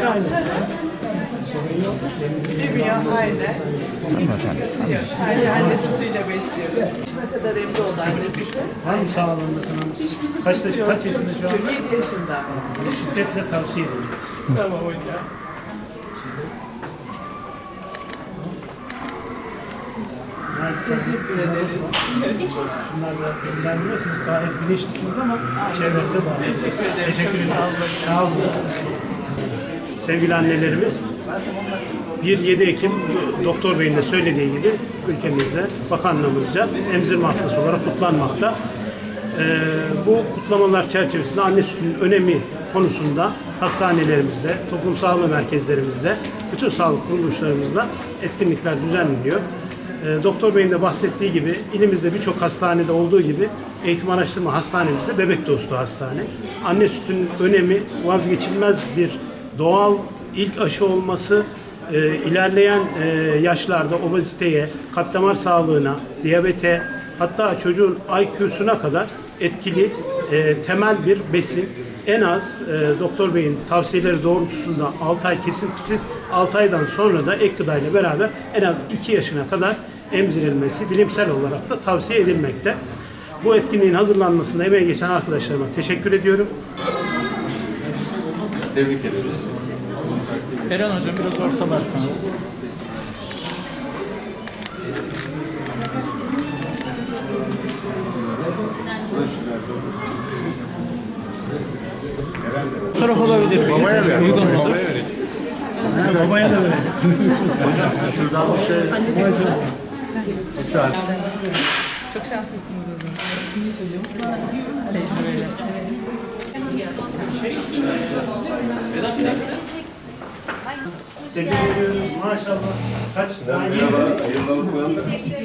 Yani. Aynen. Yok, sadece anne sütüyle besliyoruz. Ne kadar emri oldu anne sütü. Mı sağlığında sıkıntı Kaç, yok. kaç yaşında şu an? 7 yaşında. Şiddetle tavsiye ediyorum. Tamam hocam. Teşekkür ederiz. Bunlar da. Siz gayet bilinçlisiniz ama çevrenize bağlı. Teşekkür. Teşekkür ederim. sağ olun. Sağ olun. Sevgili annelerimiz, 1-7 Ekim Doktor Bey'in de söylediği gibi ülkemizde bakanlığımızca emzirme haftası olarak kutlanmakta. Ee, bu kutlamalar çerçevesinde anne sütünün önemi konusunda hastanelerimizde, toplum sağlığı merkezlerimizde, bütün sağlık kuruluşlarımızda etkinlikler düzenleniyor. Ee, Doktor Bey'in de bahsettiği gibi ilimizde birçok hastanede olduğu gibi eğitim araştırma hastanemizde bebek dostu hastane. Anne sütünün önemi vazgeçilmez bir doğal ilk aşı olması e, ilerleyen e, yaşlarda obeziteye, kalp damar sağlığına, diyabete hatta çocuğun IQ'suna kadar etkili e, temel bir besin. En az e, Doktor Bey'in tavsiyeleri doğrultusunda 6 ay kesintisiz, 6 aydan sonra da ek gıda ile beraber en az 2 yaşına kadar emzirilmesi bilimsel olarak da tavsiye edilmekte. Bu etkinliğin hazırlanmasında emeği geçen arkadaşlarıma teşekkür ediyorum. Tebrik ederiz. Eren hocam biraz ortalarsanız. Bu taraf olabilir mi? Babaya ver. Uygun babaya, mudur? babaya. Ha, babaya da verelim. Şuradan bir şey. Bir saat. Çok şanslısınız o zaman. İkinci Tebrik ediyoruz. Maşallah. Kaç? Yeni mi?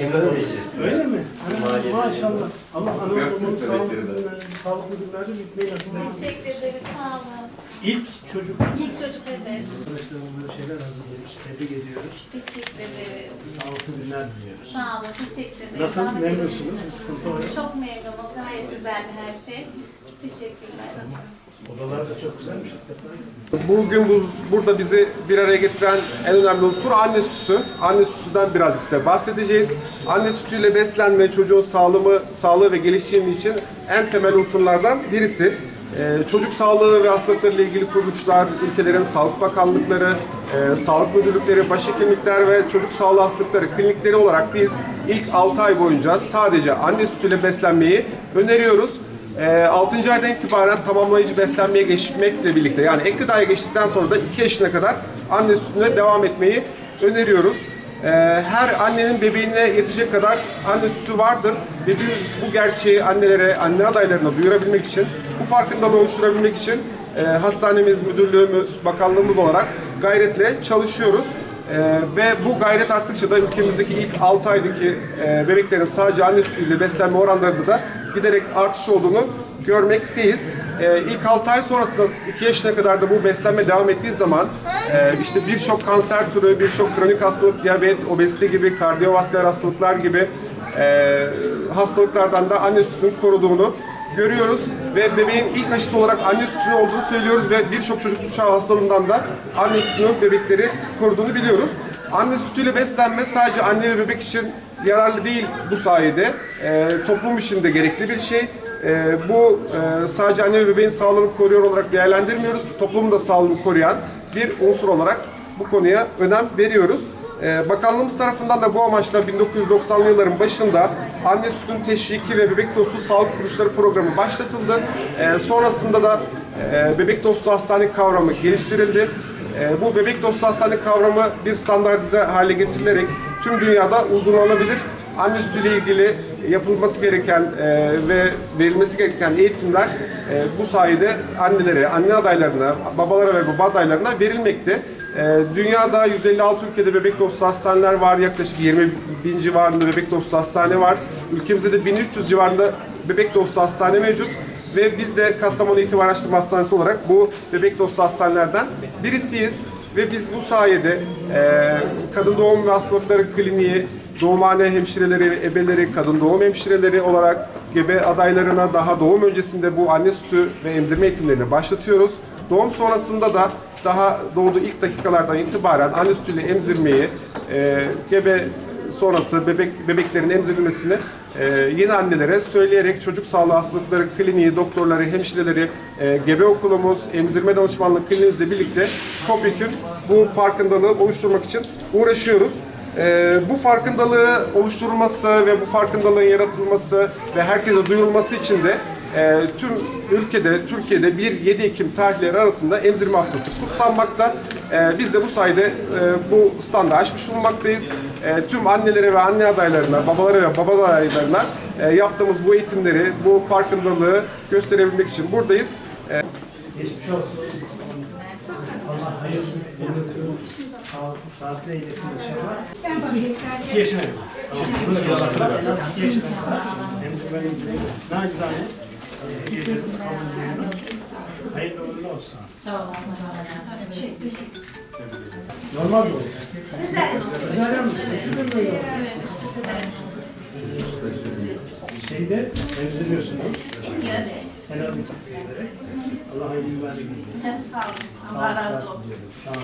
Emre'nin eşi. Öyle mi? Maşallah. Allah anamızın Göktürk sağlıklı bebekleri de. günlerde, sağlıklı günlerde bitmeyi nasip etsin. Teşekkür ederiz. Sağ olun. İlk çocuk İlk çocuk evet. Şeyler hazırlamış. Tebrik ediyoruz. Teşekkür ederiz. Sağlıklı günler diliyoruz. Sağ olun. Teşekkür ederiz. Nasıl? Memnunsunuz? için. sıkıntı var mı? Çok memnunuz. Gayet güzeldi her şey. Teşekkürler. Odalar da çok güzelmiş. Bugün bu, burada bizi bir araya getiren en önemli unsur anne sütü. Anne sütünden birazcık size bahsedeceğiz. Anne sütüyle beslenme çocuğun sağlığı, sağlığı ve gelişimi için en temel unsurlardan birisi. Ee, çocuk sağlığı ve hastalıkları ile ilgili kuruluşlar, ülkelerin sağlık bakanlıkları, e, sağlık müdürlükleri, başhekimlikler ve çocuk sağlığı hastalıkları klinikleri olarak biz ilk 6 ay boyunca sadece anne sütüyle beslenmeyi öneriyoruz. E, 6. aydan itibaren tamamlayıcı beslenmeye geçmekle birlikte yani ek gıdaya geçtikten sonra da 2 yaşına kadar anne sütüne devam etmeyi öneriyoruz. E, her annenin bebeğine yetecek kadar anne sütü vardır ve biz bu gerçeği annelere, anne adaylarına duyurabilmek için, bu farkındalığı oluşturabilmek için e, hastanemiz, müdürlüğümüz, bakanlığımız olarak gayretle çalışıyoruz. Ee, ve bu gayret arttıkça da ülkemizdeki ilk 6 aydaki e, bebeklerin sadece anne sütüyle beslenme oranlarında da giderek artış olduğunu görmekteyiz. Ee, ilk 6 ay sonrasında 2 yaşına kadar da bu beslenme devam ettiği zaman e, işte birçok kanser türü, birçok kronik hastalık, diyabet, obezite gibi, kardiyovasküler hastalıklar gibi e, hastalıklardan da anne sütünün koruduğunu görüyoruz ve bebeğin ilk aşısı olarak anne sütünü olduğunu söylüyoruz ve birçok çocuk çağı hastalığından da anne sütünün bebekleri koruduğunu biliyoruz. Anne sütüyle beslenme sadece anne ve bebek için yararlı değil bu sayede. Ee, toplum için de gerekli bir şey. Ee, bu e, sadece anne ve bebeğin sağlığını koruyor olarak değerlendirmiyoruz. Toplumun da sağlığını koruyan bir unsur olarak bu konuya önem veriyoruz. Ee, Bakanlığımız tarafından da bu amaçla 1990'lı yılların başında anne sütünün teşviki ve bebek dostu sağlık kuruluşları programı başlatıldı. Ee, sonrasında da e, bebek dostu hastane kavramı geliştirildi. Ee, bu bebek dostu hastane kavramı bir standartize hale getirilerek tüm dünyada uygulanabilir. Anne sütüyle ilgili yapılması gereken e, ve verilmesi gereken eğitimler e, bu sayede annelere, anne adaylarına, babalara ve baba adaylarına verilmekte. Ee, Dünyada 156 ülkede bebek dostu hastaneler var. Yaklaşık 20 bin civarında bebek dostu hastane var. Ülkemizde de 1300 civarında bebek dostu hastane mevcut. Ve biz de Kastamonu Eğitim Araştırma Hastanesi olarak bu bebek dostu hastanelerden birisiyiz. Ve biz bu sayede e, kadın doğum ve hastalıkları kliniği, doğumhane hemşireleri, ebeleri, kadın doğum hemşireleri olarak gebe adaylarına daha doğum öncesinde bu anne sütü ve emzirme eğitimlerini başlatıyoruz. Doğum sonrasında da daha doğduğu ilk dakikalardan itibaren anne sütüyle emzirmeyi, e, gebe sonrası bebek bebeklerin emzirilmesini e, yeni annelere söyleyerek çocuk sağlığı hastalıkları kliniği, doktorları, hemşireleri, e, gebe okulumuz, emzirme danışmanlık kliniğimizle birlikte topyekün bu farkındalığı oluşturmak için uğraşıyoruz. E, bu farkındalığı oluşturulması ve bu farkındalığın yaratılması ve herkese duyurulması için de e, tüm ülkede, Türkiye'de 1-7 Ekim tarihleri arasında emzirme haftası kutlanmakta. E, biz de bu sayede e, bu standı açmış bulunmaktayız. E, tüm annelere ve anne adaylarına, babalara ve baba adaylarına e, yaptığımız bu eğitimleri, bu farkındalığı gösterebilmek için buradayız. E, Geçmiş olsun. Allah hayır, sağlıklı, eylesin inşallah. İki yaşına. Tamam, kadar. En az iki yaşına. Nacizane. E, Hediyemiz kabul mi? Şeyde emziriyorsunuz. Ederek. Allah. Sağ olun. Allah razı olsun. Sağ ol.